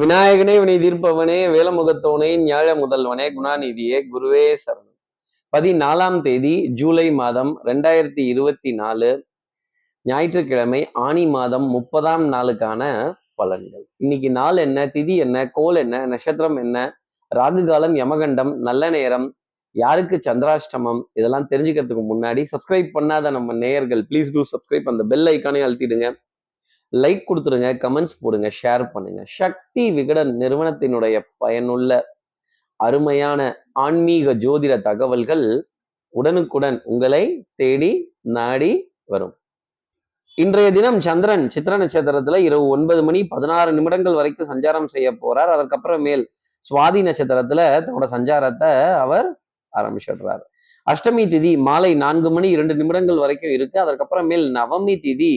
விநாயகனே வினை தீர்ப்பவனே வேலமுகத்தோனே ஞாழ முதல்வனே குணாநிதியே குருவே சரணம். பதினாலாம் தேதி ஜூலை மாதம் ரெண்டாயிரத்தி இருபத்தி நாலு ஞாயிற்றுக்கிழமை ஆணி மாதம் முப்பதாம் நாளுக்கான பலன்கள். இன்னைக்கு நாள் என்ன திதி என்ன கோல் என்ன நட்சத்திரம் என்ன ராகு காலம் யமகண்டம் நல்ல நேரம் யாருக்கு சந்திராஷ்டமம் இதெல்லாம் தெரிஞ்சுக்கிறதுக்கு முன்னாடி சப்ஸ்கிரைப் பண்ணாத நம்ம நேயர்கள் ப்ளீஸ் டூ சப்ஸ்கிரைப் அந்த பெல் ஐக்கானே அழுத்திடுங்க. லைக் கொடுத்துருங்க கமெண்ட்ஸ் போடுங்க ஷேர் பண்ணுங்க. சக்தி விகடன் நிறுவனத்தினுடைய பயனுள்ள அருமையான ஆன்மீக ஜோதிட தகவல்கள் உடனுக்குடன் உங்களை தேடி நாடி வரும். இன்றைய தினம் சந்திரன் சித்திர நட்சத்திரத்துல இரவு ஒன்பது மணி பதினாறு நிமிடங்கள் வரைக்கும் சஞ்சாரம் செய்ய போறார். அதற்கப்புறமேல் சுவாதி நட்சத்திரத்துல தன்னோட சஞ்சாரத்தை அவர் ஆரம்பிச்சிடுறார். அஷ்டமி திதி மாலை நான்கு மணி இரண்டு நிமிடங்கள் வரைக்கும் இருக்கு. அதற்கப்புறமேல் நவமி திதி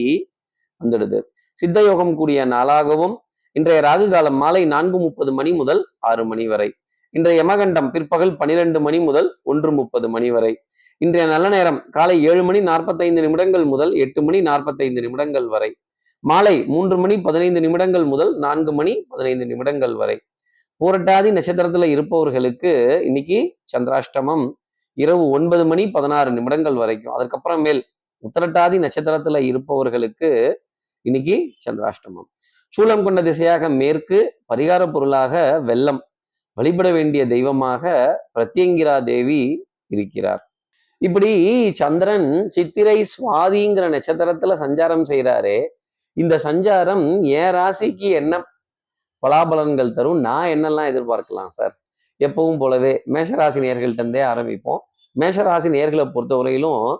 வந்துடுது. சித்த யோகம் கூடிய நாளாகவும் இன்றைய ராகு காலம் மாலை நான்கு முப்பது மணி முதல் ஆறு மணி வரை. இன்றைய யமகண்டம் பிற்பகல் பனிரெண்டு மணி முதல் ஒன்று முப்பது மணி வரை. இன்றைய நல்ல நேரம் காலை ஏழு மணி நாற்பத்தைந்து நிமிடங்கள் முதல் எட்டு மணி நாற்பத்தைந்து நிமிடங்கள் வரை. மாலை மூன்று மணி பதினைந்து நிமிடங்கள் முதல் நான்கு மணி பதினைந்து நிமிடங்கள் வரை. பூரட்டாதி நட்சத்திரத்துல இருப்பவர்களுக்கு இன்னைக்கு சந்திராஷ்டமம். இரவு ஒன்பது மணி பதினாறு நிமிடங்கள் வரைக்கும். அதுக்கப்புறமேல் உத்திரட்டாதி நட்சத்திரத்துல இருப்பவர்களுக்கு இன்னைக்கு சந்திராஷ்டமம். சூலம் கொண்ட திசையாக மேற்கு பரிகார பொருளாக வெள்ளம். வழிபட வேண்டிய தெய்வமாக பிரத்யங்கிரா தேவி இருக்கிறார். இப்படி சந்திரன் சித்திரை சுவாதிங்கிற நட்சத்திரத்துல சஞ்சாரம் செய்யறாரே இந்த சஞ்சாரம் என் ராசிக்கு என்ன பலாபலன்கள் தரும்? நான் என்னெல்லாம் எதிர்பார்க்கலாம் சார்? எப்பவும் போலவே மேஷராசி நேர்கள்ட்டே இருந்தே ஆரம்பிப்போம். மேஷராசி நேர்களை பொறுத்தவரையிலும்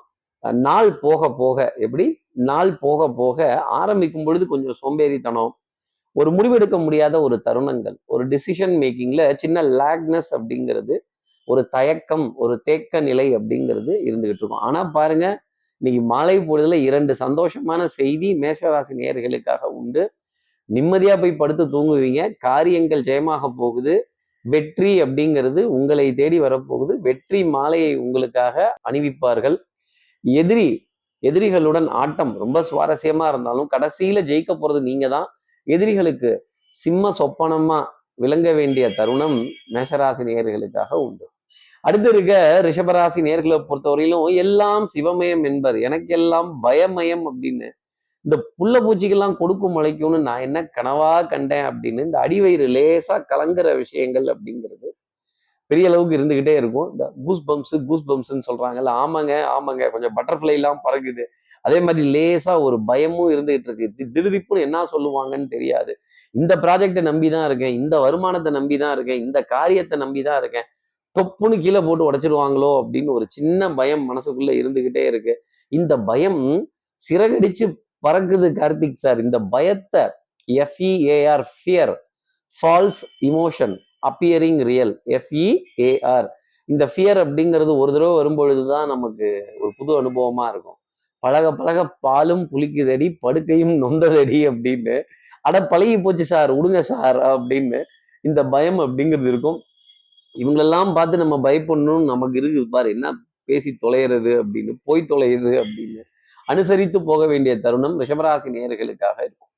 நாள் போக போக எப்படி நாள் போக போக ஆரம்பிக்கும் பொழுது கொஞ்சம் சோம்பேறித்தனம் ஒரு முடிவெடுக்க முடியாத ஒரு தருணங்கள் ஒரு டிசிஷன் மேக்கிங்ல சின்ன லேக்னஸ் அப்படிங்கிறது ஒரு தயக்கம் ஒரு தேக்க நிலை அப்படிங்கிறது இருந்துகிட்டு இருக்கும். ஆனா பாருங்க இன்னைக்கு மாலை பொழுதுல இரண்டு சந்தோஷமான செய்தி மேஷராசி நேர்களுக்காக உண்டு. நிம்மதியா போய் படுத்து தூங்குவீங்க காரியங்கள் ஜெயமாக போகுது வெற்றி அப்படிங்கிறது உங்களை தேடி வரப்போகுது வெற்றி மாலையை உங்களுக்காக அணிவிப்பார்கள். எதிரி எதிரிகளுடன் ஆட்டம் ரொம்ப சுவாரஸ்யமா இருந்தாலும் கடைசியில ஜெயிக்க போறது நீங்க தான் எதிரிகளுக்கு சிம்ம சொப்பனமா விளங்க வேண்டிய தருணம் மேஷராசி நேர்களுக்காக உண்டு. அடுத்து இருக்க ரிஷபராசி நேர்களை பொறுத்தவரையிலும் எல்லாம் சிவமயம் என்பர். எனக்கெல்லாம் பயமயம் அப்படின்னு இந்த புள்ள பூச்சிக்கெல்லாம் கொடுக்கும் முளைக்கும்னு நான் என்ன கனவா கண்டேன் அப்படின்னு இந்த அடிவயிறு லேசா கலங்குற விஷயங்கள் அப்படிங்கிறது பெரிய அளவுக்கு இருந்துகிட்டே இருக்கும். இந்த கூஸ் பம்ப்ஸ் கூஸ் பம்ப்ஸ்ன்னு சொல்றாங்கல்ல ஆமாங்க ஆமாங்க. கொஞ்சம் பட்டர்ஃப்ளை எல்லாம் பறக்குது. அதே மாதிரி லேசா ஒரு பயமும் இருந்துகிட்டு இருக்கு. திடுதிப்புன்னு என்ன சொல்லுவாங்கன்னு தெரியாது. இந்த ப்ராஜெக்டை நம்பி தான் இருக்கேன். இந்த வருமானத்தை நம்பி தான் இருக்கேன். இந்த காரியத்தை நம்பி தான் இருக்கேன். தொப்புன்னு கீழே போட்டு உடைச்சிடுவாங்களோ அப்படின்னு ஒரு சின்ன பயம் மனசுக்குள்ள இருந்துகிட்டே இருக்கு. இந்த பயம் சிறகடிச்சு பறக்குது கார்த்திக் சார். இந்த பயத்தை F E A R fear false emotion appearing real F E A R இந்த ஃபியர் அப்படிங்கிறது ஒரு தடவை வரும்பொழுது தான் நமக்கு ஒரு புது அனுபவமா இருக்கும். பழக பழக பாலும் புளிக்குதடி படுக்கையும் நொந்ததடி அப்படின்னு. அட பழகி போச்சு சார் விடுங்க சார் அப்படின்னு இந்த பயம் அப்படிங்கிறது இருக்கும். இவங்களெல்லாம் பார்த்து நம்ம பயப்படணும்னு நமக்கு இருக்குது பாரு என்ன பேசி தொலைகிறது அப்படின்னு போய் தொலையுது அப்படின்னு. அனுசரித்து போக வேண்டிய தருணம் ரிஷபராசி நேர்களுக்காக இருக்கும்.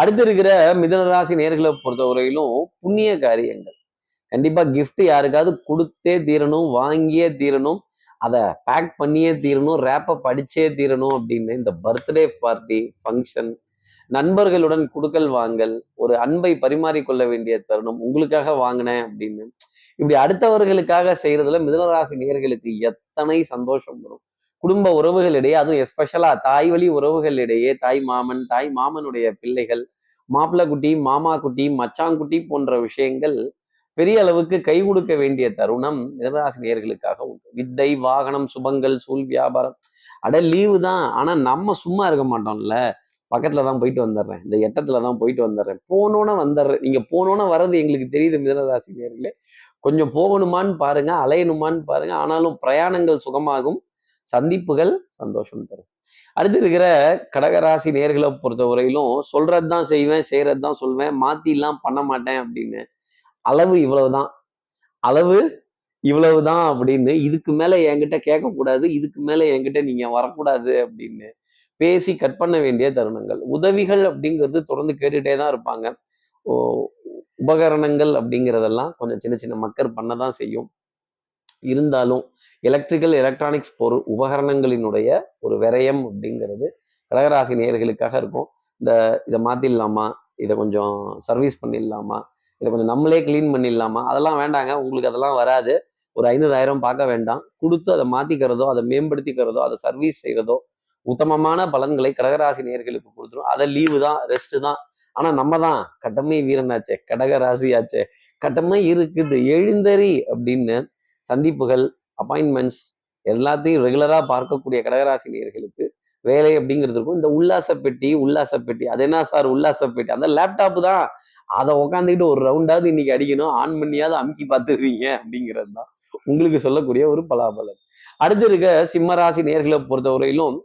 அடுத்து இருக்கிற மிதனராசி நேர்களை பொறுத்தவரையிலும் புண்ணிய காரியங்கள். கண்டிப்பா கிஃப்ட் யாருக்காவது கொடுத்தே தீரணும் வாங்கியே தீரணும் அதை பேக் பண்ணியே தீரணும் ரேப்பை படிச்சே தீரணும் அப்படின்னு இந்த பர்த்டே பார்ட்டி ஃபங்க்ஷன் நண்பர்களுடன் குடுக்கல் வாங்கல் ஒரு அன்பை பரிமாறிக்கொள்ள வேண்டிய தருணம் உங்களுக்காக வாங்கினேன் அப்படின்னு. இப்படி அடுத்தவர்களுக்காக செய்யறதுல மிதனராசி நேர்களுக்கு எத்தனை சந்தோஷம் வரும். குடும்ப உறவுகளிடையே அதுவும் எஸ்பெஷலா தாய் வழி உறவுகளிடையே தாய் மாமன் தாய் மாமனுடைய பிள்ளைகள் மாப்பிள்ளை குட்டி மாமா குட்டி மச்சாங்குட்டி போன்ற விஷயங்கள் பெரிய அளவுக்கு கை கொடுக்க வேண்டிய தருணம் மிதனராசி நேர்களுக்காக உண்டு. வித்தை வாகனம் சுபங்கள் சூழ் வியாபாரம். அட லீவு தான். ஆனால் நம்ம சும்மா இருக்க மாட்டோம்ல. பக்கத்துல தான் போயிட்டு வந்துடுறேன் இந்த எட்டத்துல தான் போயிட்டு வந்துடுறேன் போனோன்னே வந்துடுறேன் நீங்க போனோன்னே வர்றது எங்களுக்கு தெரியுது மிதனராசி நேர்களே கொஞ்சம் போகணுமான்னு பாருங்க அலையணுமான்னு பாருங்க. ஆனாலும் பிரயாணங்கள் சுகமாகும். சந்திப்புகள் சந்தோஷம் தரும். அடுத்து இருக்கிற கடகராசி நேர்களை பொறுத்தவரையிலும் சொல்றது தான் செய்வேன் செய்யறது தான் சொல்வேன். மாத்திலாம் பண்ண மாட்டேன் அப்படின்னு அளவு இவ்வளவுதான். அளவு இவ்வளவுதான் அப்படின்னு இதுக்கு மேல என்கிட்ட கேட்கக்கூடாது இதுக்கு மேல என்கிட்ட நீங்க வரக்கூடாது அப்படின்னு பேசி கட் பண்ண வேண்டிய தருணங்கள். உதவிகள் அப்படிங்கிறது தொடர்ந்து கேட்டுட்டே தான் இருப்பாங்க. ஓ உபகரணங்கள் அப்படிங்கிறதெல்லாம் கொஞ்சம் சின்ன சின்ன மக்கர் பண்ண தான் செய்யும். இருந்தாலும் எலக்ட்ரிக்கல் எலக்ட்ரானிக்ஸ் பொருள் உபகரணங்களினுடைய ஒரு விரயம் அப்படிங்கிறது கடகராசி நேயர்களுக்காக இருக்கும். இந்த இதை மாற்றிடலாமா இதை கொஞ்சம் சர்வீஸ் பண்ணிடலாமா? இதை கொஞ்சம் நம்மளே க்ளீன் பண்ணிடலாமா? அதெல்லாம் வேண்டாங்க. உங்களுக்கு அதெல்லாம் வராது. ஒரு ஐநூறாயிரம் பார்க்க வேண்டாம். கொடுத்து அதை மாற்றிக்கிறதோ அதை மேம்படுத்திக்கிறதோ அதை சர்வீஸ் செய்கிறதோ உத்தமமான பலன்களை கடகராசி நேர்களுக்கு கொடுத்துரும். அதை லீவு தான் ரெஸ்ட்டு தான். ஆனா நம்ம தான். கடமை வீரனாச்சே. கடகராசியாச்சே. கடமை இருக்குது. எழுந்தறி அப்படின்னு சந்திப்புகள் அப்பாயின்மெண்ட்ஸ் எல்லாத்தையும் ரெகுலரா பார்க்கக்கூடிய கடகராசி நேர்களுக்கு வேலை அப்படிங்கிறது இருக்கும். இந்த உல்லாச பெட்டி உல்லாச பெட்டி அது என்ன சார்? உல்லாச பெட்டி அந்த லேப்டாப் தான். அதை உட்காந்துக்கிட்டு ஒரு ரவுண்டாவது இன்னைக்கு அடிக்கணும். ஆன் பண்ணியாவது அமுக்கி பார்த்துருவீங்க அப்படிங்கிறது தான் உங்களுக்கு சொல்லக்கூடிய ஒரு பலாபலன். அடுத்து இருக்க சிம்மராசி நேர்களை பொறுத்தவரையிலும்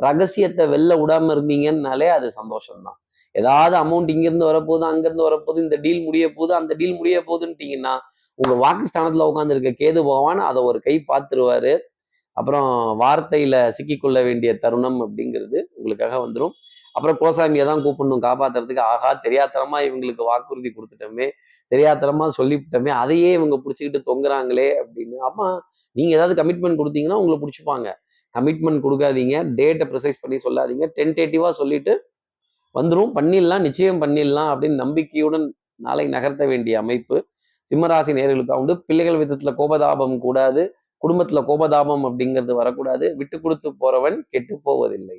ரகசியத்தை வெளில விடாம இருந்தீங்கன்னாலே அது சந்தோஷம்தான். ஏதாவது அமௌண்ட் இங்கிருந்து வரப்போகுது அங்கிருந்து வரப்போகுது இந்த டீல் முடிய போகுது அந்த டீல் முடிய போகுதுன்ட்டீங்கன்னா உங்க வாக்குஸ்தானத்துல உட்கார்ந்து இருக்க கேது பகவான் அதை ஒரு கை பார்த்துருவாரு. அப்புறம் வார்த்தையில சிக்கிக்கொள்ள வேண்டிய தருணம் அப்படிங்கிறது உங்களுக்காக வந்துடும் அப்புறம் கோசாமியை தான் கூப்பிடணும் காப்பாத்துறதுக்கு. ஆகா தெரியாத்தனமா இவங்களுக்கு வாக்குறுதி கொடுத்துட்டோமே தெரியாத்தனமா சொல்லிவிட்டோமே அதையே இவங்க பிடிச்சிக்கிட்டு தொங்குறாங்களே அப்படின்னு. அப்போ நீங்க ஏதாவது கமிட்மெண்ட் கொடுத்தீங்கன்னா உங்களை பிடிச்சிப்பாங்க. கமிட்மெண்ட் கொடுக்காதீங்க டேட்டை ப்ரிசைஸ் பண்ணி சொல்லாதீங்க டென்டேட்டிவா சொல்லிட்டு வந்துடும் பண்ணிடலாம் நிச்சயம் பண்ணிடலாம் அப்படின்னு நம்பிக்கையுடன் நாளை நகர்த்த வேண்டிய அமைப்பு. சிம்மராசி நேர்களுக்கு உண்டு. பிள்ளைகள் விதத்துல கோபதாபம் கூடாது. குடும்பத்துல கோபதாபம் அப்படிங்கிறது வரக்கூடாது. விட்டு கொடுத்து போறவன் கெட்டு போவதில்லை.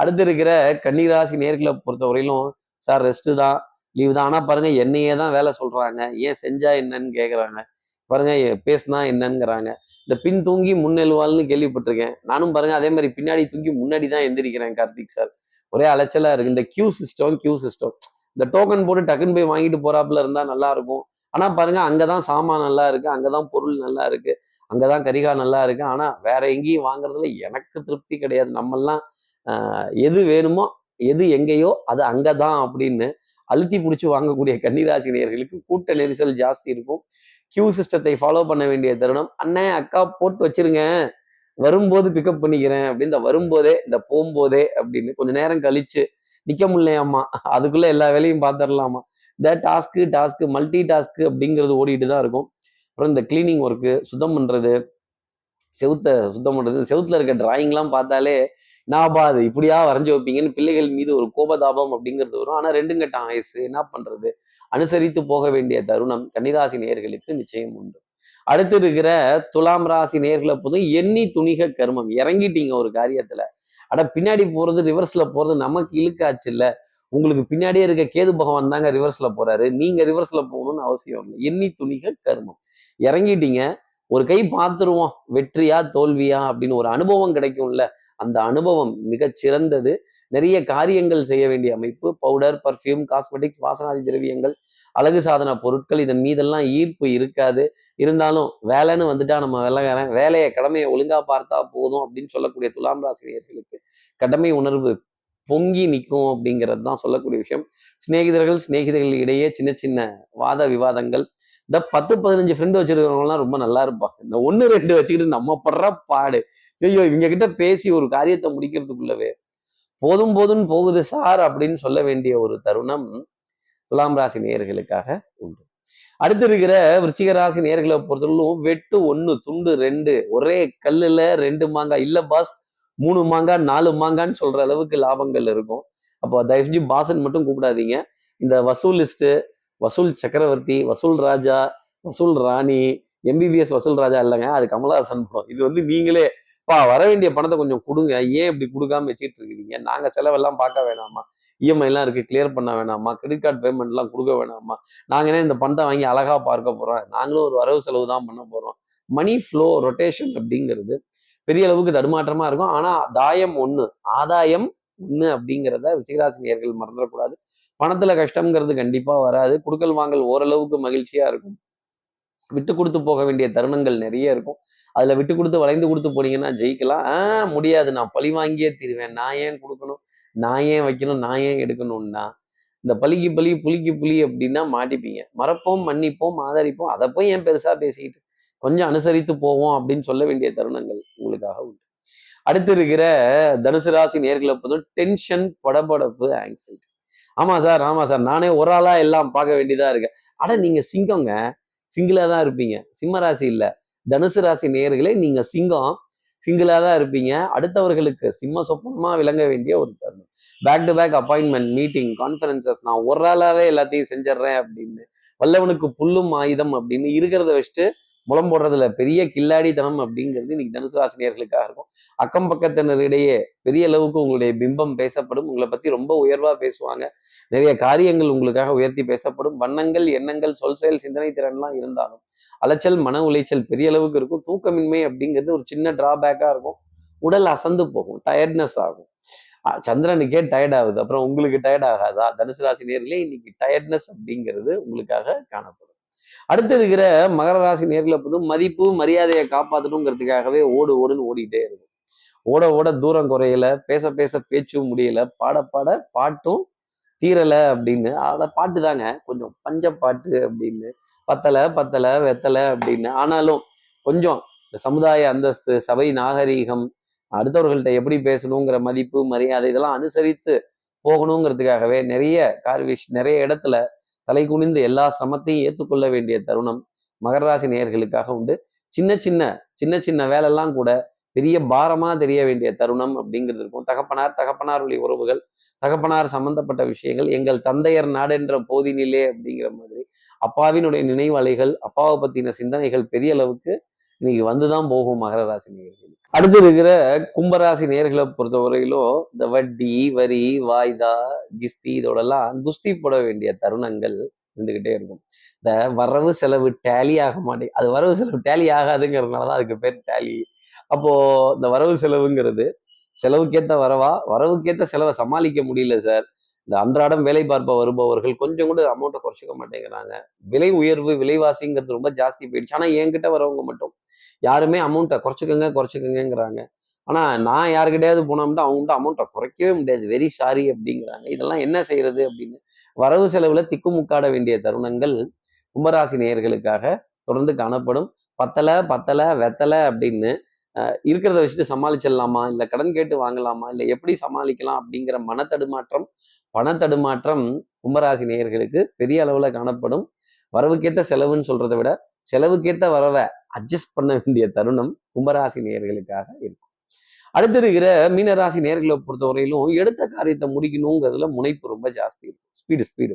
அடுத்து இருக்கிற கன்னிராசி நேர்களை பொறுத்தவரையிலும் சார் ரெஸ்ட்டு தான் லீவு தான். ஆனால் பாருங்கள் என்னையே தான் வேலை சொல்கிறாங்க ஏன் செஞ்சா என்னன்னு கேட்குறாங்க பாருங்க பேசுனா என்னங்கிறாங்க. இந்த பின் தூங்கி முன்னெழுவாள்னு கேள்விப்பட்டிருக்கேன். நானும் பாருங்க அதே மாதிரி பின்னாடி தூங்கி முன்னாடி தான் எந்திரிக்கிறேன் கார்த்திக் சார். ஒரே அலைச்சலா இருக்கு. இந்த கியூ சிஸ்டம் கியூ சிஸ்டம் இந்த டோக்கன் போட்டு டக்குன்னு போய் வாங்கிட்டு போறாப்புல இருந்தா நல்லா இருக்கும். ஆனா பாருங்க அங்கதான் சாமான் நல்லா இருக்கு. அங்கதான் பொருள் நல்லா இருக்கு. அங்கதான் கரிகா நல்லா இருக்கு. ஆனா வேற எங்கேயும் வாங்குறதுல எனக்கு திருப்தி கிடையாது. நம்மெல்லாம் எது வேணுமோ எது எங்கேயோ அது அங்கதான் அப்படின்னு அழுத்தி பிடிச்சி வாங்கக்கூடிய கன்னிராசி நேர்களுக்கு கூட்ட நெரிசல் ஜாஸ்தி இருக்கும். கியூ சிஸ்டத்தை ஃபாலோ பண்ண வேண்டிய தருணம் அண்ணன் அக்கா போட்டு வச்சிருங்க. வரும்போது பிக்கப் பண்ணிக்கிறேன். அப்படின்னு இந்த வரும்போதே இந்த போகும்போதே அப்படின்னு கொஞ்சம் நேரம் கழிச்சு நிற்க முடியலையாம்மா அதுக்குள்ளே எல்லா வேலையும் பார்த்துடலாமா இந்த டாஸ்க்கு டாஸ்க்கு மல்டி டாஸ்க்கு அப்படிங்கிறது ஓடிட்டு தான் இருக்கும். அப்புறம் இந்த கிளீனிங் ஒர்க்கு சுத்தம் பண்ணுறது செவுத்த சுத்தம் பண்ணுறது செவுத்தில் இருக்க டிராயிங்லாம் பார்த்தாலே நாபா அது இப்படியா வரைஞ்சு வைப்பீங்கன்னு பிள்ளைகள் மீது ஒரு கோபதாபம் அப்படிங்கிறது வரும். ஆனால் ரெண்டும் கட்ட ஆயுசு. என்ன பண்றது? அனுசரித்து போக வேண்டிய தருணம் கன்னிராசி நேர்களுக்கு நிச்சயம் உண்டு. அடுத்து இருக்கிற துலாம் ராசி நேர்களை போதும் எண்ணி துணிக கர்மம். இறங்கிட்டீங்க ஒரு காரியத்துல. அட பின்னாடி போறது ரிவர்ஸ்ல போறது நமக்கு இழுக்காச்சு இல்ல. உங்களுக்கு பின்னாடியே இருக்க கேது பகவான் தாங்க ரிவர்ஸ்ல போறாரு. நீங்க ரிவர்ஸ்ல போகணும்னு அவசியம் இல்லை. எண்ணி துணிக கர்மம். இறங்கிட்டீங்க. ஒரு கை பார்த்துருவோம். வெற்றியா தோல்வியா அப்படின்னு ஒரு அனுபவம் கிடைக்கும்ல. அந்த அனுபவம் மிகச் சிறந்தது. நிறைய காரியங்கள் செய்ய வேண்டிய அமைப்பு பவுடர் பர்ஃப்யூம் காஸ்மெட்டிக்ஸ் வாசனாதி திரவியங்கள் அழகு சாதன பொருட்கள் இதன் மீதெல்லாம் ஈர்ப்பு இருக்காது. இருந்தாலும் வேலைன்னு வந்துட்டா நம்ம வேலைக்காரன் வேலையை கடமையை ஒழுங்கா பார்த்தா போதும் அப்படின்னு சொல்லக்கூடிய துலாம் ராசினியர்களுக்கு கடமை உணர்வு பொங்கி நிற்கும் அப்படிங்கிறது தான் சொல்லக்கூடிய விஷயம். சிநேகிதர்கள் சிநேகிதர்கள் இடையே சின்ன சின்ன வாத விவாதங்கள். இந்த பத்து பதினஞ்சு ஃப்ரெண்டு வச்சிருக்கிறவங்கலாம் ரொம்ப நல்லா இருப்பாங்க. இந்த ஒன்று ரெண்டு வச்சுக்கிட்டு நம்ம படுற பாடு. ஐயோ இவங்க கிட்ட பேசி ஒரு காரியத்தை முடிக்கிறதுக்குள்ளவே போதும் போதும் போகுது சார் அப்படின்னு சொல்ல வேண்டிய ஒரு தருணம் துலாம் ராசி நேயர்களுக்காக உண்டு. அடுத்து இருக்கிற விருச்சிக ராசி நேர்களை பொறுத்தவரைக்கும் வெட்டு ஒன்று துண்டு ரெண்டு ஒரே கல்லுல ரெண்டு மாங்காய். இல்ல பாஸ் மூணு மாங்காய் நாலு மாங்கான்னு சொல்ற அளவுக்கு லாபங்கள் இருக்கும். அப்போ தயவு செஞ்சு பாசன் மட்டும் கூப்பிடாதீங்க. இந்த வசூலிஸ்ட் வசூல் சக்கரவர்த்தி வசூல் ராஜா வசூல் ராணி எம்பிபிஎஸ் வசூல் ராஜா இல்லைங்க அது கமலஹாசன் படம் இது வந்து நீங்களே பா வர வேண்டிய பணத்தை கொஞ்சம் கொடுங்க. ஏன் இப்படி கொடுக்காம வச்சுட்டு இருக்கீங்க நாங்க செலவெல்லாம் பார்க்க வேணாமா? இஎம்ஐ எல்லாம் இருக்கு கிளியர் பண்ண வேணாமா? கிரெடிட் கார்டு பேமெண்ட் எல்லாம் கொடுக்க வேணாமா? நாங்க என்ன இந்த பணத்தை வாங்கி அழகா பார்க்க போறோம்? நாங்களும் ஒரு வரவு செலவு தான் பண்ண போறோம். மணி ஃப்ளோ ரொட்டேஷன் அப்படிங்கிறது பெரிய அளவுக்கு தடுமாற்றமா இருக்கும். ஆனா தாயம் ஒண்ணு ஆதாயம் ஒண்ணு அப்படிங்கிறத ரிஷிகராசி நேர்கள் மறந்துடக்கூடாது. பணத்துல கஷ்டம்ங்கிறது கண்டிப்பா வராது. குடுக்கல் வாங்கல் ஓரளவுக்கு மகிழ்ச்சியா இருக்கும். விட்டு கொடுத்து போக வேண்டிய தருணங்கள் நிறைய இருக்கும். அதில் விட்டு கொடுத்து வளைந்து கொடுத்து போனீங்கன்னா ஜெயிக்கலாம். ஆ முடியாது. நான் பழி வாங்கியே தீருவேன். நான் ஏன் கொடுக்கணும்? நான் ஏன் வைக்கணும்? நான் ஏன் எடுக்கணும்னா இந்த பலிக்கு பலி புளிக்கு புலி அப்படின்னா மாட்டிப்பீங்க. மறப்போம் மன்னிப்போம் ஆதரிப்போம். அதை போய் ஏன் பெருசாக பேசிக்கிட்டு கொஞ்சம் அனுசரித்து போவோம் அப்படின்னு சொல்ல வேண்டிய தருணங்கள் உங்களுக்காக உண்டு. அடுத்து இருக்கிற தனுசு ராசி நேர்களை பொறுத்தவரை டென்ஷன் படபடப்பு ஆங்ஸைட்டி ஆமா சார் ஆமா சார். நானே ஒரு ஆளா எல்லாம் பார்க்க வேண்டியதா இருக்கேன் ஆனால் நீங்க சிங்கங்க. சிங்கிளா தான் இருப்பீங்க. சிம்ம ராசி தனுசு ராசி நேர்களே நீங்க சிங்கம் சிங்கிளா தான் இருப்பீங்க. அடுத்தவர்களுக்கு சிம்ம சொப்பனமா விளங்க வேண்டிய ஒரு தருணம். Back to back appointment meeting conferences நான் ஒரு ஆளாவே எல்லாத்தையும் செஞ்சிடுறேன் அப்படின்னு வல்லவனுக்கு புல்லும் ஆயுதம் அப்படின்னு இருக்கிறத வச்சுட்டு முளம் போடுறதுல பெரிய கில்லாடித்தனம் அப்படிங்கிறது இன்னைக்கு தனுசு ராசினியர்களுக்காக இருக்கும். அக்கம் பக்கத்தினரிடையே பெரிய அளவுக்கு உங்களுடைய பிம்பம் பேசப்படும். உங்களை பத்தி ரொம்ப உயர்வா பேசுவாங்க. நிறைய காரியங்கள் உங்களுக்காக உயர்த்தி பேசப்படும். வண்ணங்கள் எண்ணங்கள் சொல் செயல் சிந்தனை திறன்லாம் இருந்தாலும் அலைச்சல் மன உளைச்சல் பெரிய அளவுக்கு இருக்கும். தூக்கமின்மை அப்படிங்கிறது ஒரு சின்ன டிராபேக்காக இருக்கும். உடல் அசந்து போகும் டயர்ட்னஸ் ஆகும். சந்திரனுக்கே டயர்ட் ஆகுது. அப்புறம் உங்களுக்கு டயர்ட் ஆகாதா? தனுசு ராசி நேர்களே இன்னைக்கு டயர்ட்னஸ் அப்படிங்கிறது உங்களுக்காக காணப்படும். அடுத்து இருக்கிற மகர ராசி நேர்களை பொறுத்தும் மதிப்பு மரியாதையை காப்பாற்றணுங்கிறதுக்காகவே ஓடு ஓடுன்னு ஓடிட்டே இருக்கும். ஓட ஓட தூரம் குறையல பேச பேச பேச்சும் முடியல பாட பாட பாட்டும் தீரலை அப்படின்னு. அதை பாட்டு தாங்க கொஞ்சம் பஞ்ச பாட்டு அப்படின்னு. பத்தல பத்தல வெத்தலை அப்படின்னு. ஆனாலும் கொஞ்சம் இந்த சமுதாய அந்தஸ்து சபை நாகரீகம் அடுத்தவர்கள்ட்ட எப்படி பேசணுங்கிற மதிப்பு மரியாதை இதெல்லாம் அனுசரித்து போகணுங்கிறதுக்காகவே நிறைய கார்விஷ் நிறைய இடத்துல தலை குனிந்து எல்லா சிரமத்தையும் ஏற்றுக்கொள்ள வேண்டிய தருணம் மகராசி நேயர்களுக்காக உண்டு. சின்ன சின்ன சின்ன சின்ன வேலைலாம் கூட பெரிய பாரமா தெரிய வேண்டிய தருணம் அப்படிங்கிறது இருக்கும். தகப்பனார் தகப்பனார் வழி உறவுகள் தகப்பனார் சம்பந்தப்பட்ட விஷயங்கள் எங்கள் தந்தையர் நாடென்ற போதினிலே அப்படிங்கிற மாதிரி அப்பாவினுடைய நினைவலைகள் அப்பாவை பத்தின சிந்தனைகள் பெரிய அளவுக்கு இன்னைக்கு வந்துதான் போகும் மகர ராசி நேர்கள் அடுத்து இருக்கிற கும்பராசி நேர்களை பொறுத்தவரையிலும் இந்த வட்டி வரி வாய்தா கிஸ்தி இதோடலாம் குஸ்தி போட வேண்டிய தருணங்கள் இருந்துகிட்டே இருக்கும். இந்த வரவு செலவு டேலி ஆக மாட்டேங்குது அது வரவு செலவு டேலி ஆகாதுங்கிறதுனாலதான் அதுக்கு பேர் டேலி அப்போ இந்த வரவு செலவுங்கிறது செலவுக்கேத்த வரவா? வரவுக்கேத்த செலவை சமாளிக்க முடியல சார். இந்த அன்றாடம் வேலை பார்ப்ப வருபவர்கள் கொஞ்சம் கூட அமௌண்ட்டை குறைச்சிக்க மாட்டேங்கிறாங்க. விலை உயர்வு விலைவாசிங்கிறது ரொம்ப ஜாஸ்தி போயிடுச்சு. ஆனா என்கிட்ட வரவங்க மட்டும் யாருமே அமௌண்ட்டை குறைச்சிக்கோங்க குறைச்சிக்கோங்கிறாங்க ஆனா நான் யாருக்கிட்டையாவது போனோம்னா அவங்கள்ட்ட அமௌண்ட்டை குறைக்கவே முடியாது. வெரி சாரி அப்படிங்கிறாங்க. இதெல்லாம் என்ன செய்யறது அப்படின்னு. வரவு செலவுல திக்குமுக்காட வேண்டிய தருணங்கள் கும்பராசி நேயர்களுக்காக தொடர்ந்து காணப்படும். பத்தலை பத்தலை வெத்தலை அப்படின்னு இருக்கிறத வச்சுட்டு சமாளிச்சிடலாமா? இல்லை கடன் கேட்டு வாங்கலாமா? இல்லை எப்படி சமாளிக்கலாம்? அப்படிங்கிற மனத்தடுமாற்றம் பணத்தடுமாற்றம் கும்பராசி நேயர்களுக்கு பெரிய அளவுல காணப்படும். வரவுக்கேற்ற செலவுன்னு சொல்றதை விட செலவுக்கேத்த வரவை அட்ஜஸ்ட் பண்ண வேண்டிய தருணம் கும்பராசி நேயர்களுக்காக இருக்கும். அடுத்து இருக்கிற மீனராசி நேர்களை பொறுத்தவரையிலும் எடுத்த காரியத்தை முடிக்கணுங்கிறதுல முனைப்பு ரொம்ப ஜாஸ்தி இருக்கும். ஸ்பீடு ஸ்பீடு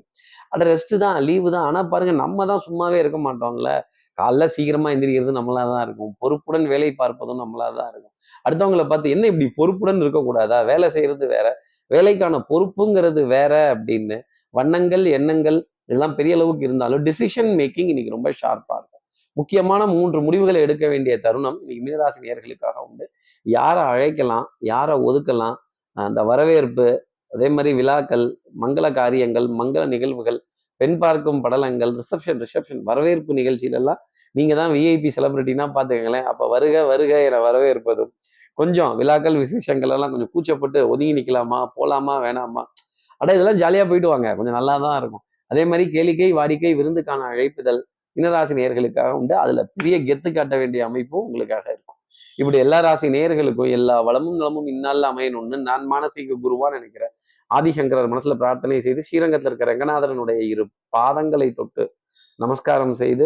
அட ரெஸ்ட் தான் லீவு தான். ஆனா பாருங்க நம்ம தான் சும்மாவே இருக்க மாட்டோம்ல. காலைல சீக்கிரமா எந்திரிக்கிறது நம்மளா தான் இருக்கும். பொறுப்புடன் வேலை பார்ப்பதும் நம்மளா தான் இருக்கும். அடுத்தவங்களை பார்த்து என்ன இப்படி பொறுப்புடன் இருக்கக்கூடாதா? வேலை செய்யறது வேற. வேலைக்கான பொறுப்புங்கிறது வேற அப்படின்னு வண்ணங்கள் எண்ணங்கள் இதெல்லாம் பெரிய அளவுக்கு இருந்தாலும் டிசிஷன் மேக்கிங் இன்னைக்கு ரொம்ப ஷார்ப்பாக இருக்கும். முக்கியமான மூன்று முடிவுகளை எடுக்க வேண்டிய தருணம் இன்னைக்கு மீனராசி நேர்களுக்காக உண்டு. யாரை அழைக்கலாம் யாரை ஒதுக்கலாம் அந்த வரவேற்பு அதே மாதிரி விழாக்கள் மங்கள காரியங்கள் மங்கள நிகழ்வுகள் பெண் பார்க்கும் படலங்கள் ரிசப்ஷன் ரிசப்ஷன் வரவேற்பு நிகழ்ச்சியிலெல்லாம் நீங்க தான் விஐபி செலிபிரிட்டினா பார்த்துக்கங்களேன். அப்ப வருக வருக என வரவேற்பதும் கொஞ்சம் விழாக்கள் விசேஷங்கள் எல்லாம் கொஞ்சம் கூச்சப்பட்டு ஒதுங்கி நிக்கலாமா போகலாமா வேணாமா? அட இதெல்லாம் ஜாலியா போயிட்டு வாங்க. கொஞ்சம் நல்லா தான் இருக்கும். அதே மாதிரி கேளிக்கை வாடிக்கை விருந்துக்கான அழைப்புதல் இனராசி நேயர்களுக்காக உண்டு. அதுல பெரிய கெத்து காட்ட வேண்டிய அமைப்பும் உங்களுக்காக இருக்கும். இப்படி எல்லா ராசி நேயர்களுக்கும் எல்லா வளமும் நலமும் இந்நாள்ல அமையணும்னு நான் மானசீக குருவா நினைக்கிறேன். ஆதிசங்கரர் மனசுல பிரார்த்தனை செய்து ஸ்ரீரங்கத்தில் இருக்க ரங்கநாதரனுடைய இரு பாதங்களை தொட்டு நமஸ்காரம் செய்து